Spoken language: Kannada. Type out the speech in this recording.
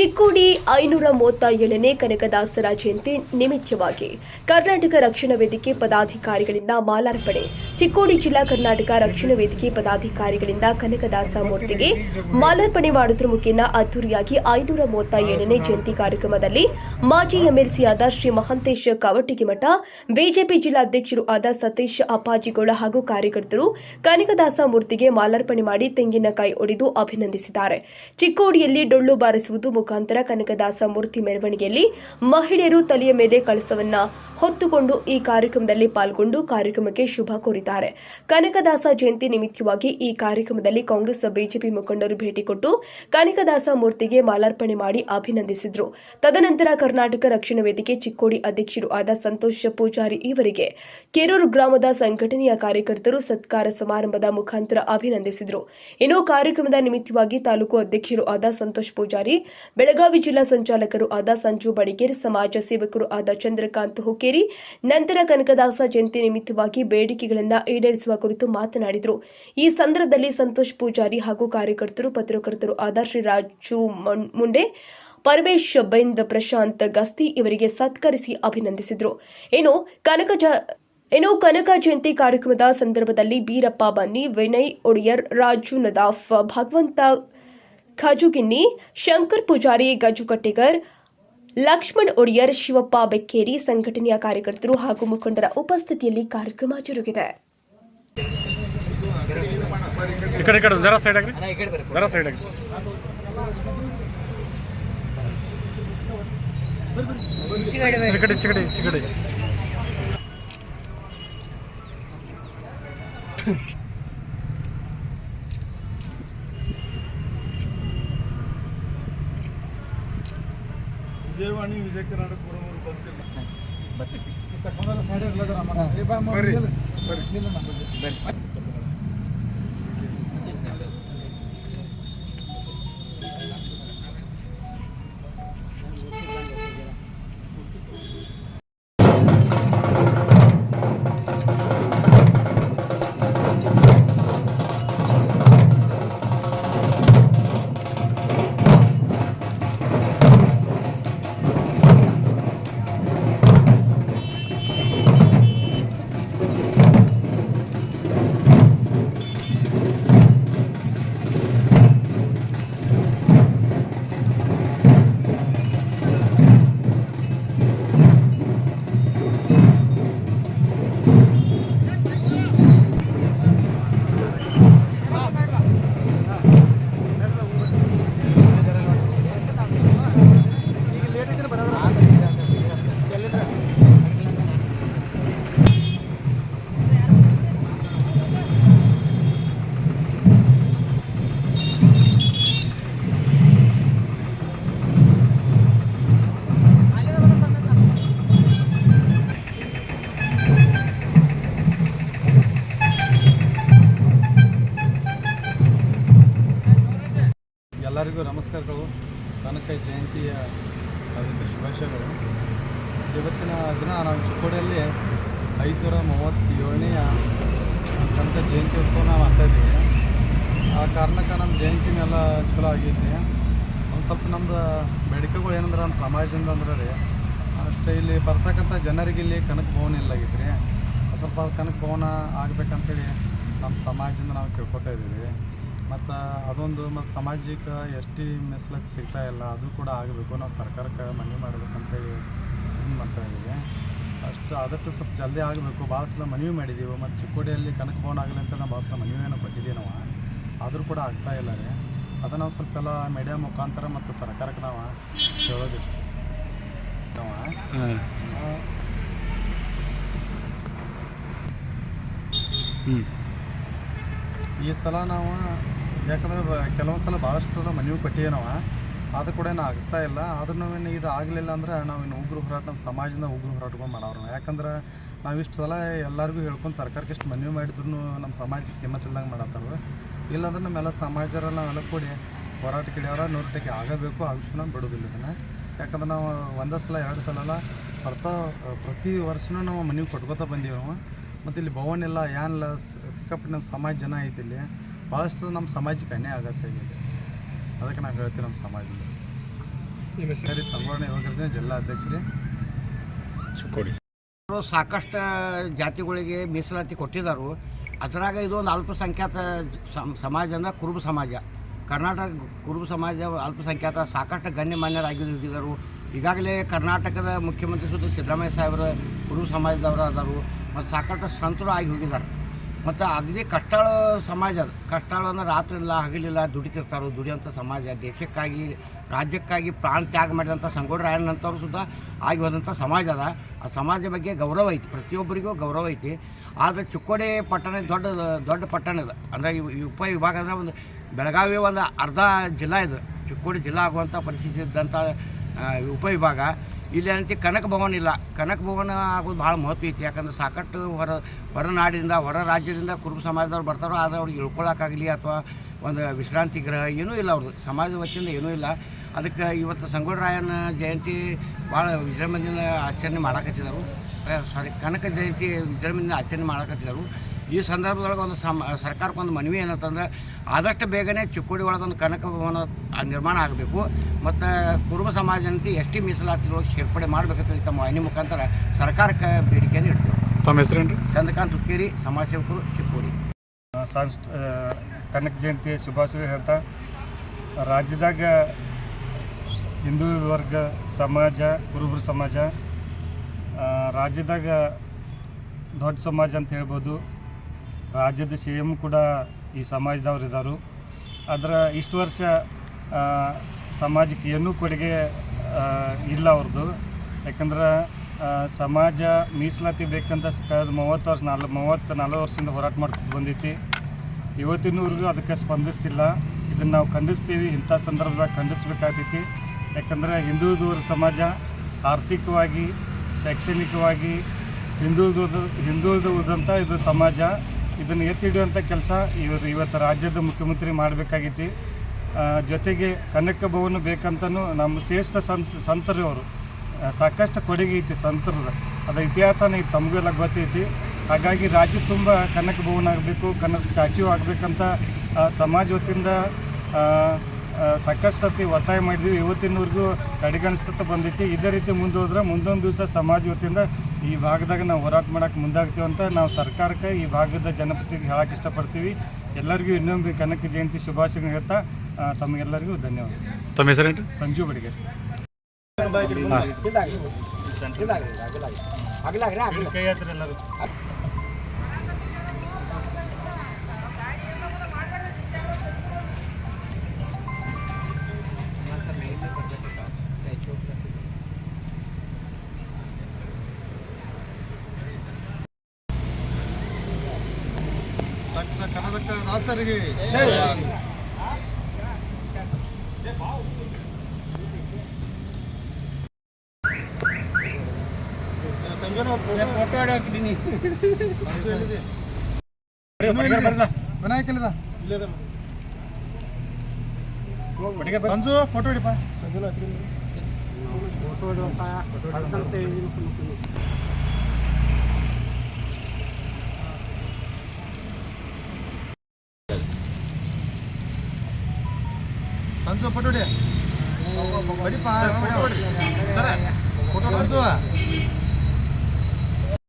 ಚಿಕ್ಕೋಡಿ ಐನೂರ ಮೂವತ್ತ ಏಳನೇ ಕನಕದಾಸರ ಜಯಂತಿ ನಿಮಿತ್ತವಾಗಿ. ಕರ್ನಾಟಕ ರಕ್ಷಣಾ ವೇದಿಕೆ ಪದಾಧಿಕಾರಿಗಳಿಂದ ಮಾಲಾರ್ಪಣೆ. ಚಿಕ್ಕೋಡಿ ಜಿಲ್ಲಾ ಕರ್ನಾಟಕ ರಕ್ಷಣಾ ವೇದಿಕೆ ಪದಾಧಿಕಾರಿಗಳಿಂದ ಕನಕದಾಸ ಮೂರ್ತಿಗೆ ಮಾಲಾರ್ಪಣೆ ಮಾಡುವುದರ ಮುಖೇನ ಅದ್ದೂರಿಯಾಗಿ ಐನೂರ ಮೂವತ್ತ ಏಳನೇ ಜಯಂತಿ ಕಾರ್ಯಕ್ರಮದಲ್ಲಿ ಮಾಜಿ ಎಂಎಲ್ಸಿಯಾದ ಶ್ರೀ ಮಹಂತೇಶ್ ಕವಟಗಿಮಠ ಬಿಜೆಪಿ ಜಿಲ್ಲಾಧ್ಯಕ್ಷರು ಆದ ಸತೀಶ್ ಅಪ್ಪಾಜಿಗೌಡ ಹಾಗೂ ಕಾರ್ಯಕರ್ತರು ಕನಕದಾಸ ಮೂರ್ತಿಗೆ ಮಾಲಾರ್ಪಣೆ ಮಾಡಿ ತೆಂಗಿನಕಾಯಿ ಒಡೆದು ಅಭಿನಂದಿಸಿದ್ದಾರೆ. ಚಿಕ್ಕೋಡಿಯಲ್ಲಿ ಡೊಳ್ಳು ಬಾರಿಸುವುದು ಮುಖಾಂತರ ಕನಕದಾಸ ಮೂರ್ತಿ ಮೆರವಣಿಗೆಯಲ್ಲಿ ಮಹಿಳೆಯರು ತಲೆಯ ಮೇಲೆ ಕಳಸವನ್ನ ಹೊತ್ತುಕೊಂಡು ಈ ಕಾರ್ಯಕ್ರಮದಲ್ಲಿ ಪಾಲ್ಗೊಂಡು ಕಾರ್ಯಕ್ರಮಕ್ಕೆ ಶುಭ ಕೋರಿದ್ದಾರೆ. ಕನಕದಾಸ ಜಯಂತಿ ನಿಮಿತ್ತವಾಗಿ ಈ ಕಾರ್ಯಕ್ರಮದಲ್ಲಿ ಕಾಂಗ್ರೆಸ್ ಬಿಜೆಪಿ ಮುಖಂಡರು ಭೇಟಿ ಕೊಟ್ಟು ಕನಕದಾಸ ಮೂರ್ತಿಗೆ ಮಾಲಾರ್ಪಣೆ ಮಾಡಿ ಅಭಿನಂದಿಸಿದರು. ತದನಂತರ ಕರ್ನಾಟಕ ರಕ್ಷಣಾ ವೇದಿಕೆ ಚಿಕ್ಕೋಡಿ ಅಧ್ಯಕ್ಷರು ಆದ ಸಂತೋಷ್ ಪೂಜಾರಿ ಇವರಿಗೆ ಕೆರೂರು ಗ್ರಾಮದ ಸಂಘಟನೆಯ ಕಾರ್ಯಕರ್ತರು ಸತ್ಕಾರ ಸಮಾರಂಭದ ಮುಖಾಂತರ ಅಭಿನಂದಿಸಿದರು. ಇನ್ನು ಕಾರ್ಯಕ್ರಮದ ನಿಮಿತ್ತವಾಗಿ ತಾಲೂಕು ಅಧ್ಯಕ್ಷರು ಆದ ಸಂತೋಷ್ ಪೂಜಾರಿ, ಬೆಳಗಾವಿ ಜಿಲ್ಲಾ ಸಂಚಾಲಕರು ಆದ ಸಂಜು ಬಡಿಗೇರ್, ಸಮಾಜ ಸೇವಕರು ಆದ ಚಂದ್ರಕಾಂತ್ ಹುಕ್ಕೇರಿ, ನಂತರ ಕನಕದಾಸ ಜಯಂತಿ ನಿಮಿತ್ತವಾಗಿ ಬೇಡಿಕೆಗಳನ್ನು ಈಡೇರಿಸುವ ಕುರಿತು ಮಾತನಾಡಿದರು. ಈ ಸಂದರ್ಭದಲ್ಲಿ ಸಂತೋಷ್ ಪೂಜಾರಿ ಹಾಗೂ ಕಾರ್ಯಕರ್ತರು, ಪತ್ರಕರ್ತರು ಆದ ಶ್ರೀ ರಾಜು ಮುಂಡೆ, ಪರಮೇಶ್ ಬೈಂದ್ ಪ್ರಶಾಂತ್ ಗಸ್ತಿ ಇವರಿಗೆ ಸತ್ಕರಿಸಿ ಅಭಿನಂದಿಸಿದರು. ಇನ್ನು ಕನಕ ಇನ್ನು ಕನಕ ಜಯಂತಿ ಕಾರ್ಯಕ್ರಮದ ಸಂದರ್ಭದಲ್ಲಿ ಬೀರಪ್ಪ ಬನ್ನಿ, ವಿನಯ್ ಒಡೆಯರ್, ರಾಜು ನದಾಫ್, ಭಗವಂತ ಖಜುಗಿನ್ನಿ, ಶಂಕರ್ ಪೂಜಾರಿ ಗಜುಕಟ್ಟಿಗರ್ ಲಕ್ಷ್ಮಣ್ ಒಡೆಯರ್, ಶಿವಪ್ಪ ಬೆಕ್ಕೇರಿ, ಸಂಘಟನೆಯ ಕಾರ್ಯಕರ್ತರು ಹಾಗೂ ಮುಖಂಡರ ಉಪಸ್ಥಿತಿಯಲ್ಲಿ ಕಾರ್ಯಕ್ರಮ ಜರುಗಿದೆ. ಈ ಕಡೆ ಈ ಕಡೆ ಜರಾ ಸೈಡ್ ಆಗ್ರಿ. ಜರಾ ಸೈಡ್ ಆಗ್ರಿ. ಈ ಕಡೆ ಕಡೆ ವಿಜಯವಾಣಿ ವಿಜಯ ಕರ್ನಾಟಕ ಪುರಮೂರು ಬಂತಿಲ್ಲ ಎಲ್ಲರಿಗೂ ನಮಸ್ಕಾರಗಳು. ಕನಕ ಜಯಂತಿಯ ಅದಕ್ಕೆ ಶುಭಾಶಯಗಳು. ಇವತ್ತಿನ ದಿನ ನಾವು ಚಿಕ್ಕೋಡಿಯಲ್ಲಿ ಐದುನೂರ ಮೂವತ್ತೇಳನೆಯ ಕನಕ ಜಯಂತಿ ಉತ್ಸವ ನಾವು ಮಾಡ್ತಾ ಇದ್ದೀವಿ. ಆ ಕಾರಣಕ್ಕೆ ನಮ್ಮ ಜಯಂತಿನೆಲ್ಲ ಚಲೋ ಆಗೈತಿ ಒಂದು ಸ್ವಲ್ಪ ನಮ್ದು ಬೇಡಿಕೆಗಳು ಏನಂದ್ರೆ ನಮ್ಮ ಸಮಾಜದಿಂದ ಅಂದ್ರೆ ರೀ, ಅಷ್ಟೇ ಇಲ್ಲಿ ಬರ್ತಕ್ಕಂಥ ಜನರಿಗೆ ಇಲ್ಲಿ ಕನಕ ಭವನ ಇಲ್ಲ ಆಗೈತೆ ರೀ ಸ್ವಲ್ಪ ಕನಕ ಭವನ ಆಗಬೇಕಂತೇಳಿ ನಮ್ಮ ಸಮಾಜದಿಂದ ನಾವು ಕೇಳ್ಕೊತಾ ಇದ್ದೀವಿ. ಮತ್ತು ಅದೊಂದು ಮತ್ತು ಸಾಮಾಜಿಕ ಎಸ್ ಟಿ ಮೆಸ್ಲತ್ ಸಿಗ್ತಾ ಇಲ್ಲ ಅದು ಕೂಡ ಆಗಬೇಕು. ನಾವು ಸರ್ಕಾರಕ್ಕೆ ಮನವಿ ಮಾಡ್ಬೇಕಂತೇಳಿ ಇದು ಮಾಡ್ತಾ ಇದ್ದೀವಿ ಅಷ್ಟು ಆದಷ್ಟು ಸ್ವಲ್ಪ ಜಲ್ದಿ ಆಗಬೇಕು. ಭಾಳ ಸಲ ಮನವಿ ಮಾಡಿದ್ದೀವಿ ಮತ್ತು ಚಿಕ್ಕೋಡಿಯಲ್ಲಿ ಕನಕ ಭವನ ಆಗಲಿ ಅಂತ ನಾವು ಭಾಳ ಸಲ ಮನವಿಯನ್ನು ಕೊಟ್ಟಿದ್ದೀವಿ ನಾವು. ಆದರೂ ಕೂಡ ಆಗ್ತಾ ಇಲ್ಲ ರೀ. ಅದು ನಾವು ಸ್ವಲ್ಪ ಎಲ್ಲ ಮೀಡಿಯಾ ಮುಖಾಂತರ ಮತ್ತು ಸರ್ಕಾರಕ್ಕೆ ನಾವು ಹೇಳೋದಿಷ್ಟು. ನಾವು? ಈ ಸಲ ನಾವು ಯಾಕಂದ್ರೆ ಕೆಲವೊಂದು ಸಲ ಭಾಳಷ್ಟು ಸಲ ಮನವಿ ಕೊಟ್ಟಿದ್ದೀವಿ ನಾವು ಅದು ಕೂಡ ಏನು ಆಗ್ತಾ ಇಲ್ಲ. ಆದ್ರೂ ಇದು ಆಗಲಿಲ್ಲ ಅಂದ್ರೆ ನಾವು ಇನ್ನು ಉಗ್ರ ಹೋರಾಟ ನಮ್ಮ ಸಮಾಜದಿಂದ ಉಗ್ರ ಹೋರಾಟಗಳು ಮಾಡೋರು ಯಾಕಂದ್ರೆ ನಾವು ಇಷ್ಟು ಸಲ ಎಲ್ಲರಿಗೂ ಹೇಳ್ಕೊಂಡು ಸರ್ಕಾರಕ್ಕೆ ಇಷ್ಟು ಮನವಿ ಮಾಡಿದ್ರು ನಮ್ಮ ಸಮಾಜಕ್ಕೆ ಕಿಮ್ಮತ್ತಿಲ್ದಂಗೆ ಮಾಡತ್ತಾರ ಇಲ್ಲಾಂದ್ರೆ ನಮ್ಮೆಲ್ಲ ಸಮಾಜರ ನಾವೆಲ್ಲ ಕೂಡಿ ಹೋರಾಟ ಕಿಡಿಯವ್ರ ನೂರಟಕ್ಕೆ ಆಗಬೇಕು ಆಗಿಸ್ಕೊಂಡು ಬಿಡೋದಿಲ್ಲ ಇದನ್ನು. ಯಾಕಂದ್ರೆ ನಾವು ಒಂದೇ ಸಲ, ಎರಡು ಸಲ ಅಲ್ಲ ಬರ್ತಾ, ಪ್ರತಿ ವರ್ಷನೂ ನಾವು ಮನವಿ ಕೊಟ್ಕೋತಾ ಬಂದೀವಿ ನಾವು ಮತ್ತು ಇಲ್ಲಿ ಭವನ ಇಲ್ಲ ಏನಿಲ್ಲ ಸಿಕ್ಕಾಪಟ್ಟೆ ನಮ್ಮ ಸಮಾಜ ಜನ ಐತಿ ಇಲ್ಲಿ. ಭಾಳಷ್ಟು ನಮ್ಮ ಸಮಾಜಕ್ಕೆ ಅನ್ಯಾಯ ಆಗತ್ತೆ ಅದಕ್ಕೆ ನಾವು ಹೇಳ್ತೀವಿ ನಮ್ಮ ಸಮಾಜದಲ್ಲಿ. ನಿಮ್ಮ ಸರಿ ಸಂವರ್ಣ ಯುವಕರ ಜಿಲ್ಲಾ ಅಧ್ಯಕ್ಷರೇ. ಚಿಕ್ಕೋಡಿ. ಅವರು ಸಾಕಷ್ಟು ಜಾತಿಗಳಿಗೆ ಮೀಸಲಾತಿ ಕೊಟ್ಟಿದ್ದಾರೆ. ಅದರಾಗ ಇದೊಂದು ಅಲ್ಪಸಂಖ್ಯಾತ ಸಮ್- ಸಮಾಜ ಅಂದರೆ ಕುರುಬ ಸಮಾಜ. ಕರ್ನಾಟಕ ಕುರುಬ ಸಮಾಜ ಅಲ್ಪಸಂಖ್ಯಾತ ಸಾಕಷ್ಟು ಗಣ್ಯಮಾನ್ಯರಾಗಿದ್ದರು ಈಗಾಗಲೇ ಕರ್ನಾಟಕದ ಮುಖ್ಯಮಂತ್ರಿ ಸುದ್ದಿ ಸಿದ್ದರಾಮಯ್ಯ ಸಾಹೇಬರು ಕುರುಬ ಸಮಾಜದವರು ಅದಾರು ಮತ್ತು ಸಾಕಷ್ಟು ಸಂತರು ಆಗಿ ಹೋಗಿದ್ದಾರೆ. ಮತ್ತು ಅಗದಿ ಕಷ್ಟಾಳ ಸಮಾಜ ಅದು. ಕಷ್ಟಾಳು ಅಂದ್ರೆ ರಾತ್ರಿ ಇಲ್ಲ ಹಗಲಿಲ್ಲ, ದುಡಿತಿರ್ತಾರೆ, ದುಡಿಯೋಂಥ ಸಮಾಜ. ದೇಶಕ್ಕಾಗಿ, ರಾಜ್ಯಕ್ಕಾಗಿ ಪ್ರಾಣ ತ್ಯಾಗ ಮಾಡಿದಂಥ ಸಂಗೊಳ್ಳಿ ರಾಯಣ್ಣಂಥವ್ರು ಸುದ್ದ ಆಗಿ ಹೋದಂಥ ಸಮಾಜ ಅದ. ಆ ಸಮಾಜ ಬಗ್ಗೆ ಗೌರವ ಐತಿ, ಪ್ರತಿಯೊಬ್ಬರಿಗೂ ಗೌರವ ಐತಿ. ಆದರೆ ಚಿಕ್ಕೋಡಿ ಪಟ್ಟಣ ದೊಡ್ಡ ದೊಡ್ಡ ಪಟ್ಟಣ ಇದು. ಅಂದರೆ ಉಪ ವಿಭಾಗ ಅಂದರೆ ಒಂದು ಬೆಳಗಾವಿ ಒಂದು ಅರ್ಧ ಜಿಲ್ಲಾ ಇದು. ಚಿಕ್ಕೋಡಿ ಜಿಲ್ಲಾ ಆಗುವಂಥ ಪರಿಸ್ಥಿತಿ ಇದ್ದಂಥ ಉಪವಿಭಾಗ ಇಲ್ಲಿ ಅಂತಿ ಕನಕ ಭವನ ಇಲ್ಲ. ಕನಕ ಭವನ ಆಗೋದು ಭಾಳ ಮಹತ್ವ ಐತಿ. ಯಾಕಂದ್ರೆ ಸಾಕಷ್ಟು ಹೊರ ಹೊರನಾಡಿನಿಂದ ಹೊರ ರಾಜ್ಯದಿಂದ ಕುರುಬ ಸಮಾಜದವ್ರು ಬರ್ತಾರೋ, ಆದರೆ ಅವ್ರಿಗೆ ಇಳ್ಕೊಳಕ್ಕಾಗಲಿ ಅಥವಾ ಒಂದು ವಿಶ್ರಾಂತಿ ಗೃಹ ಏನೂ ಇಲ್ಲ ಅವ್ರದ್ದು. ಸಮಾಜದ ವತಿಯಿಂದ ಏನೂ ಇಲ್ಲ. ಅದಕ್ಕೆ ಇವತ್ತು ಸಂಗೊಳ್ಳಿ ರಾಯನ ಜಯಂತಿ ಭಾಳ ವಿಜೃಂಭಣೆಯಿಂದ ಆಚರಣೆ ಮಾಡಕತ್ತಿದ್ದರು. ಸಾರಿ ಕನಕ ಜಯಂತಿ ವಿಜೃಂಭಣೆಯಿಂದ ಆಚರಣೆ ಮಾಡಕತ್ತಿದ್ದಾರೆ. ಈ ಸಂದರ್ಭದೊಳಗೆ ಒಂದು ಸಮ ಸರ್ಕಾರಕ್ಕೊಂದು ಮನವಿ ಏನಂತಂದ್ರೆ ಆದಷ್ಟು ಬೇಗನೆ ಚಿಕ್ಕೋಡಿ ಒಳಗೊಂದು ಕನಕ ಭವನ ನಿರ್ಮಾಣ ಆಗಬೇಕು. ಮತ್ತು ಕುರುಬ ಸಮಾಜ ಅಂತ ಎಸ್ ಟಿ ಮೀಸಲಾತಿಗಳು ಸೇರ್ಪಡೆ ಮಾಡಬೇಕಂತ ತಮ್ಮ ವಾಹಿನಿ ಮುಖಾಂತರ ಸರ್ಕಾರಕ್ಕೆ ಬೇಡಿಕೆಯನ್ನು ಇಡ್ತೀವಿ. ತಮ್ಮ ಹೆಸರೇನು ಚಂದ್ರಕಾಂತ್ ಹುಕ್ಕೇರಿ ಸಮಾಜ ಸೇವಕರು ಚಿಕ್ಕೋಡಿ ಸಾಂಸ್ಟ್ ಕನಕ ಜಯಂತಿ ಶುಭಾಶಯ ಅಂತ ರಾಜ್ಯದಾಗ ಹಿಂದೂ ವರ್ಗ ಸಮಾಜ ಕುರುಬರು ಸಮಾಜ ರಾಜ್ಯದಾಗ ದೊಡ್ಡ ಸಮಾಜ ಅಂತ ಹೇಳ್ಬೋದು. ರಾಜ್ಯದ ಸಿ ಎಂ ಕೂಡ ಈ ಸಮಾಜದವ್ರು ಇದ್ದಾರೆ ಅದರ ಇಷ್ಟು ವರ್ಷ ಸಮಾಜಕ್ಕೆ ಏನೂ ಕೊಡುಗೆ ಇಲ್ಲ ಅವ್ರದ್ದು ಯಾಕಂದ್ರೆ ಸಮಾಜ ಮೀಸಲಾತಿ ಬೇಕಂತ ಕಳೆದ ಮೂವತ್ತು ವರ್ಷ, ನಾಲ್, ಮೂವತ್ತು, ನಲ್ವತ್ತು ವರ್ಷದಿಂದ ಹೋರಾಟ ಮಾಡ್ಕೊಂಡು ಬಂದೈತಿ. ಇವತ್ತಿನವರೆಗೂ ಅದಕ್ಕೆ ಸ್ಪಂದಿಸ್ತಿಲ್ಲ. ಇದನ್ನು ನಾವು ಖಂಡಿಸ್ತೀವಿ, ಇಂಥ ಸಂದರ್ಭದಾಗ ಖಂಡಿಸ್ಬೇಕಾಗ್ತೈತಿ. ಯಾಕಂದರೆ ಹಿಂದುಳಿದವರ ಸಮಾಜ ಆರ್ಥಿಕವಾಗಿ, ಶೈಕ್ಷಣಿಕವಾಗಿ ಹಿಂದುಳಿದ ಹಿಂದುಳಿದುದಂಥ ಇದು ಸಮಾಜ. ಇದನ್ನು ಎತ್ತಿ ಹಿಡಿಯುವಂಥ ಕೆಲಸ ಇವರು ಇವತ್ತು ರಾಜ್ಯದ ಮುಖ್ಯಮಂತ್ರಿ ಮಾಡಬೇಕಾಗಿತ್ತು. ಜೊತೆಗೆ ಕನಕ ಭವನ ಬೇಕಂತನೂ ನಮ್ಮ ಶ್ರೇಷ್ಠ ಸಂತ, ಸಂತರು ಅವರು. ಸಾಕಷ್ಟು ಕೊಡುಗೆ ಐತಿ ಸಂತರದ. ಅದ ಇತಿಹಾಸನ ತಮಗೆಲ್ಲ ಗೊತ್ತೈತಿ. ಹಾಗಾಗಿ ರಾಜ್ಯ ತುಂಬ ಕನಕ ಭವನ ಆಗಬೇಕು, ಕನಕ ಸ್ಟ್ಯಾಚ್ಯೂ ಆಗಬೇಕಂತ ಸಮಾಜ ವತಿಯಿಂದ ಸಾಕಷ್ಟು ಸತಿ ಒತ್ತಾಯ ಮಾಡಿದ್ವಿ. ಇವತ್ತಿನವರೆಗೂ ಕಡೆಗಣಿಸುತ್ತಾ ಬಂದೈತಿ ಇದೇ ರೀತಿ ಮುಂದೋದ್ರೆ ಮುಂದೊಂದು ದಿವಸ ಸಮಾಜ ವತಿಯಿಂದ ಈ ಭಾಗದಾಗ ನಾವು ಹೋರಾಟ ಮಾಡೋಕೆ ಮುಂದಾಗ್ತೀವಿ ಅಂತ ನಾವು ಸರ್ಕಾರಕ್ಕೆ ಈ ಭಾಗದ ಜನಪತಿಗೆ ಹೇಳಕ್ಕೆ ಇಷ್ಟಪಡ್ತೀವಿ. ಎಲ್ಲರಿಗೂ ಇನ್ನೊಮ್ಮೆ ಕನಕ ಜಯಂತಿ ಶುಭಾಶಯಗಳು ಹೇಳ್ತಾ ತಮಗೆಲ್ಲರಿಗೂ ಧನ್ಯವಾದ. ತಮ್ಮ ಹೆಸರೇನು ಸಂಜು ಬಡಿಗೆ ಕೈ ಹತ್ರ ಎಲ್ಲರೂ. ಡಾಕ್ಟರ್ ಕನಕ ದಾಸರಿಗೆ ಸಂಜನಾ ವಿನಾಯಕ್ ಇಲ್ಲದ ಸಂಜು ಫೋಟೋ ಹಿಡಿಪ ಸಂಜು ಫೋಟೋ ಹೊಡಿಪ ಹೊಡಿ. ಹೊಡಿ. ಸರ ಫೋಟೋ